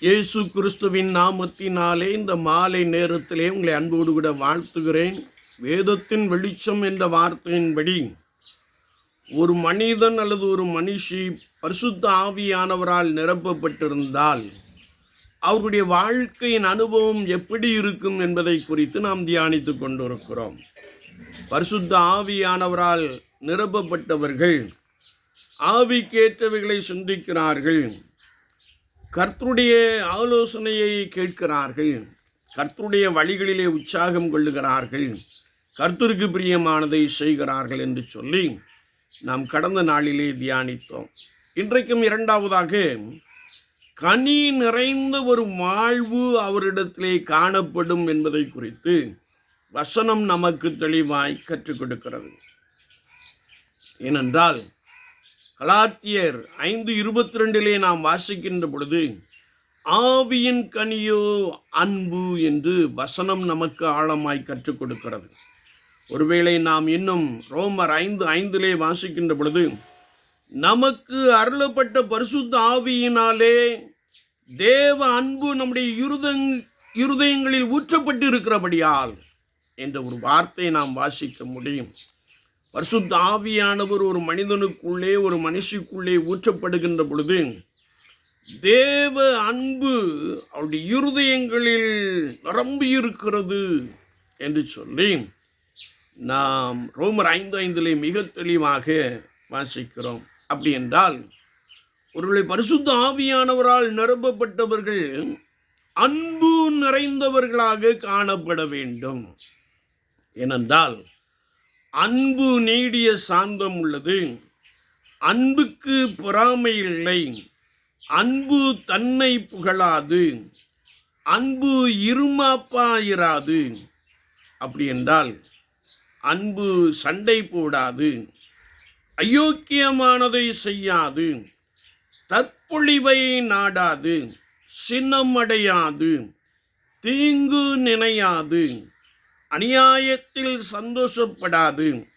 இயேசு கிறிஸ்துவின் நாமத்தினாலே இந்த மாலை நேரத்திலே உங்களை அன்போடு கூட வாழ்த்துகிறேன். வேதத்தின் வெளிச்சம் என்ற வார்த்தையின்படி ஒரு மனிதன் அல்லது ஒரு மனுஷி பரிசுத்த ஆவியானவரால் நிரப்பப்பட்டிருந்தால் அவருடைய வாழ்க்கையின் அனுபவம் எப்படி இருக்கும் என்பதை குறித்து நாம் தியானித்து கொண்டிருக்கிறோம். பரிசுத்த ஆவியானவரால் நிரப்பப்பட்டவர்கள் ஆவிக்கேற்றவைகளை சிந்திக்கிறார்கள். கர்த்தருடைய ஆலோசனையை கேட்கிறார்கள். கர்த்தருடைய வழிகளிலே உற்சாகம் கொள்ளுகிறார்கள். கர்த்தருக்கு பிரியமானதை செய்கிறார்கள் என்று சொல்லி நாம் கடந்த நாளிலே தியானித்தோம். இன்றைக்கும் இரண்டாவதாக கனி நிறைந்த ஒரு வாழ்வு அவரிடத்திலே காணப்படும் என்பதை குறித்து வசனம் நமக்கு தெளிவாய் கற்றுக் கொடுக்கிறது. ஏனென்றால் கலாத்தியர் ஐந்து இருபத்தி ரெண்டிலே நாம் வாசிக்கின்ற பொழுது ஆவியின் கனியோ அன்பு என்று வசனம் நமக்கு ஆழமாய் கற்றுக் கொடுக்கிறது. ஒருவேளை நாம் இன்னும் ரோமர் ஐந்து ஐந்திலே வாசிக்கின்ற பொழுது நமக்கு அருளப்பட்ட பரிசுத்த ஆவியினாலே தேவ அன்பு நம்முடைய இருதங் இருதயங்களில் ஊற்றப்பட்டு இருக்கிறபடியால் என்ற ஒரு வார்த்தையை நாம் வாசிக்க முடியும். பரிசுத்த ஆவியானவர் ஒரு மனிதனுக்குள்ளே ஒரு மனுஷிக்குள்ளே ஊற்றப்படுகின்ற பொழுது தேவ அன்பு அவருடைய இருதயங்களில் நிரம்பி இருக்கிறது என்று சொல்லி நாம் ரோமர் ஐந்து ஐந்திலே மிக தெளிவாக வாசிக்கிறோம். அப்படி என்றால் ஒருவேளை பரிசுத்த ஆவியானவரால் நிரப்பப்பட்டவர்கள் அன்பு நிறைந்தவர்களாக காணப்பட வேண்டும். ஏனென்றால் அன்பு நீடிய சாந்தம் உள்ளது. அன்புக்கு பொறாமை இல்லை. அன்பு தன்னை புகழாது. அன்பு இருமாப்பாயிராது அப்படி என்றால் அன்பு சண்டை போடாது. அயோக்கியமானதை செய்யாது. தற்பொழிவை நாடாது. சின்னமடையாது. தீங்கு நினையாது. அநியாயத்தில் சந்தோஷப்படாது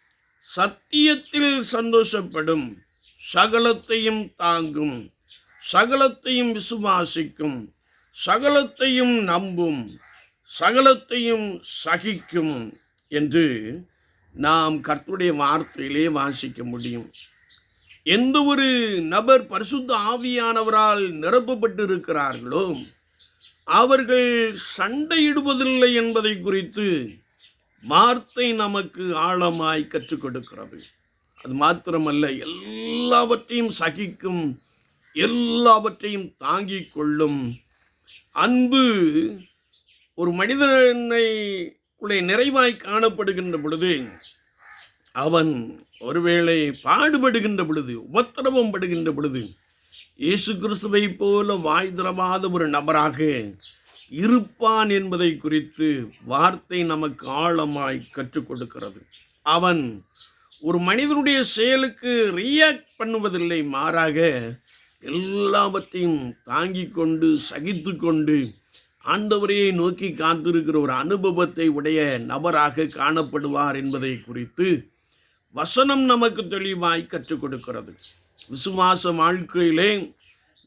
சத்தியத்தில் சந்தோஷப்படும் சகலத்தையும் தாங்கும் சகலத்தையும் விசுவாசிக்கும் சகலத்தையும் நம்பும் சகலத்தையும் சகிக்கும் என்று நாம் கர்த்துடைய வார்த்தையிலே வாசிக்க முடியும். எந்த ஒரு நபர் பரிசுத்த ஆவியானவரால் நிரப்பப்பட்டு இருக்கிறார்களோ அவர்கள் சண்டையிடுவதில்லை என்பதை குறித்து வார்த்தை நமக்கு ஆழமாய் கற்றுக் கொடுக்கிறது. அது மாத்திரமல்ல எல்லாவற்றையும் சகிக்கும் எல்லாவற்றையும் தாங்கிக் கொள்ளும் அன்பு ஒரு மனிதனை உடைய நிறைவாய் காணப்படுகின்ற பொழுது அவன் ஒருவேளை பாடுபடுகின்ற பொழுது உபத்திரவம் படுகின்ற பொழுது இயேசு கிறிஸ்துவை போல வாய் திறவாத ஒரு நபராக இருப்பான் என்பதை குறித்து வார்த்தை நமக்கு ஆழமாய் கற்றுக் கொடுக்கிறது. அவன் ஒரு மனிதனுடைய செயலுக்கு ரியாக்ட் பண்ணுவதில்லை மாறாக எல்லாவற்றையும் தாங்கிக் கொண்டு சகித்து கொண்டு ஆண்டவரையை நோக்கி காத்திருக்கிற ஒரு அனுபவத்தை உடைய நபராக காணப்படுவார் என்பதை குறித்து வசனம் நமக்கு தெளிவாய் கற்றுக் கொடுக்கிறது. விசுவாச வாழ்க்கையிலே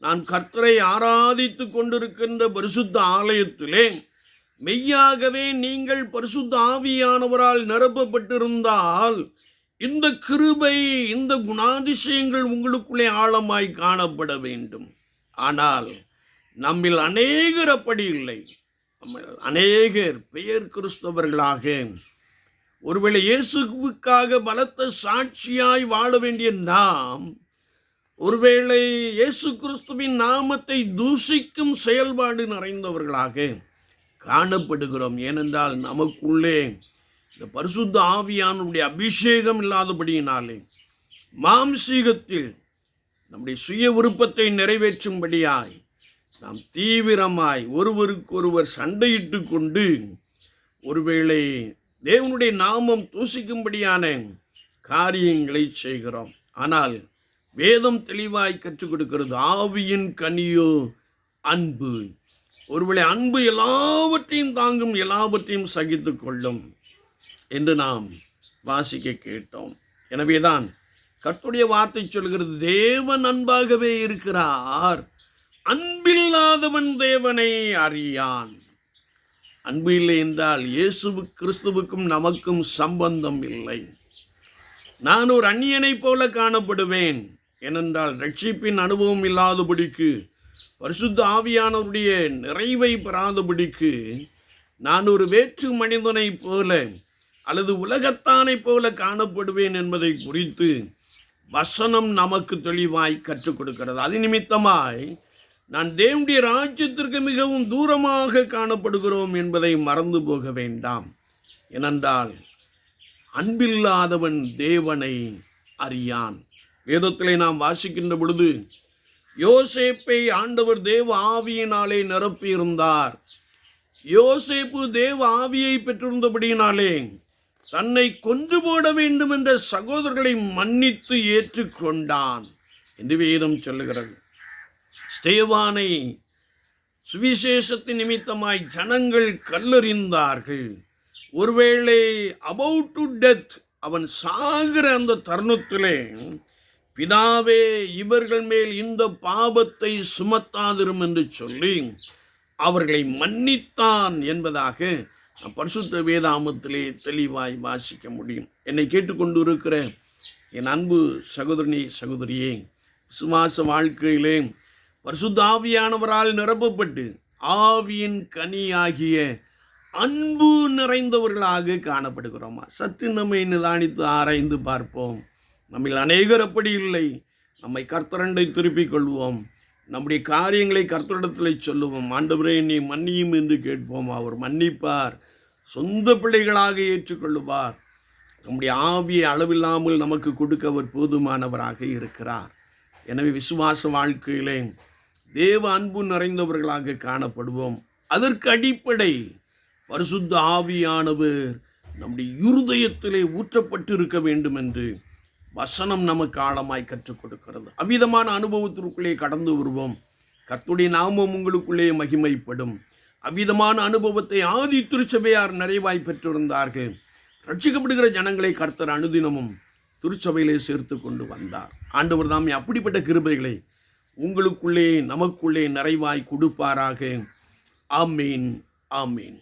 நான் கர்த்தரை ஆராதித்து கொண்டிருக்கின்ற பரிசுத்த ஆலயத்திலே மெய்யாகவே நீங்கள் பரிசுத்த ஆவியானவரால் நிரப்பப்பட்டிருந்தால் இந்த கிருபை இந்த குணாதிசயங்கள் உங்களுக்குள்ளே ஆழமாய் காணப்பட வேண்டும். ஆனால் நம்மில் அநேகர் அப்படி இல்லை. அநேகர் பெயர் கிறிஸ்தவர்களாக ஒருவேளை இயேசுவுக்காக பலத்த சாட்சியாய் வாழ வேண்டிய நாம் ஒருவேளை இயேசு கிறிஸ்துவின் நாமத்தை தூஷிக்கும் செயல்பாடு நிறைந்தவர்களாக காணப்படுகிறோம். ஏனென்றால் நமக்குள்ளே இந்த பரிசுத்த ஆவியானுடைய அபிஷேகம் இல்லாதபடியினாலே மாம்சீகத்தில் நம்முடைய சுய விருப்பத்தை நிறைவேற்றும்படியாய் நாம் தீவிரமாய் ஒருவருக்கொருவர் சண்டையிட்டு கொண்டு ஒருவேளை தேவனுடைய நாமம் தூசிக்கும்படியான காரியங்களை செய்கிறோம். ஆனால் வேதம் தெளிவாய் கற்றுக் கொடுக்கிறது. ஆவியின் கனியோ அன்பு. ஒருவேளை அன்பு எல்லாவற்றையும் தாங்கும் எல்லாவற்றையும் சகித்து கொள்ளும் என்று நாம் வாசிக்க கேட்டோம். எனவேதான் கர்த்தருடைய வார்த்தை சொல்கிறது தேவன் அன்பாகவே இருக்கிறார். அன்பில்லாதவன் தேவனை அறியான். அன்பு இல்லை என்றால் இயேசு கிறிஸ்துவுக்கும் நமக்கும் சம்பந்தம் இல்லை. நான் ஒரு அந்நியனைப் போல காணப்படுவேன். ஏனென்றால் ரட்சிப்பின் அனுபவம் இல்லாதபடிக்கு பரிசுத்த ஆவியானவருடைய நிறைவை பெறாதபடிக்கு நான் ஒரு வேற்று மனிதனைப் போல அல்லது உலகத்தானைப் போல காணப்படுவேன் என்பதை குறித்து வசனம் நமக்கு தெளிவாய் கற்றுக் கொடுக்கிறது. அது நிமித்தமாய் நான் தேவனுடைய ராஜ்யத்திற்கு மிகவும் தூரமாக காணப்படுகிறோம் என்பதை மறந்து போக வேண்டாம். ஏனென்றால் அன்பில்லாதவன் தேவனை அறியான். வேதத்திலே நாம் வாசிக்கின்ற பொழுது யோசேப்பை ஆண்டவர் தேவ ஆவியினாலே நிரப்பியிருந்தார். யோசேப்பு தேவ ஆவியை பெற்றிருந்தபடியினாலே தன்னை கொன்று போட வேண்டும் என்ற சகோதரர்களை மன்னித்து ஏற்றுக்கொண்டான் என்று வேதம் சொல்லுகிறது. ஸ்தேவானை சுவிசேஷத்தின் நிமித்தமாய் ஜனங்கள் கல்லறிந்தார்கள். ஒருவேளை அபவுட் டு டெத் அவன் சாகிற அந்த தருணத்திலே பிதாவே இவர்கள் மேல் இந்த பாபத்தை சுமத்தாதிரும் என்று சொல்லி அவர்களை மன்னித்தான் என்பதாக பரிசுத்த வேதாமத்திலே தெளிவாய் வாசிக்க முடியும். என்னை கேட்டுக்கொண்டு இருக்கிற என் அன்பு சகோதரனி சகோதரியே விசுவாச வாழ்க்கையிலே பரிசுத்த ஆவியானவரால் நிரப்பப்பட்டு ஆவியின் கனியாகிய அன்பு நிறைந்தவர்களாக காணப்படுகிறோமா? சத்து நம்மை நிதானித்து ஆராய்ந்து பார்ப்போம். நம்மில் அநேகர் அப்படி இல்லை. நம்மை கர்த்தரண்டை திருப்பிக் கொள்வோம். நம்முடைய காரியங்களை கர்த்தரிடத்தில் சொல்லுவோம். ஆண்டவரே நீ மன்னியும் என்று கேட்போம். அவர் மன்னிப்பார். சொந்த பிள்ளைகளாக ஏற்றுக்கொள்ளுவார். நம்முடைய ஆவியை அளவில்லாமல் நமக்கு கொடுக்க அவர் போதுமானவராக இருக்கிறார். எனவே விசுவாச வாழ்க்கையிலே தேவ அன்பு நிறைந்தவர்களாக காணப்படுவோம். அதற்கு அடிப்படை பரிசுத்த ஆவியானவர் நம்முடைய இருதயத்திலே ஊற்றப்பட்டு இருக்க வேண்டும் என்று வசனம் நமக்கு ஆழமாய் கற்றுக் கொடுக்கிறது. அவ்விதமான அனுபவத்திற்குள்ளே கடந்து வருவோம். கத்துடைய நாமம் உங்களுக்குள்ளே மகிமைப்படும். அவ்விதமான அனுபவத்தை ஆதி திருச்சபையார் நிறைவாய் பெற்றிருந்தார்கள். ரட்சிக்கப்படுகிற ஜனங்களை கர்த்தர் அனுதினமும் திருச்சபையிலே சேர்த்து கொண்டு வந்தார். ஆண்டவர் தாமே அப்படிப்பட்ட கிருபைகளை உங்களுக்குள்ளே நமக்குள்ளே நிறைவாய் கொடுப்பாராக. ஆமீன் ஆமீன்.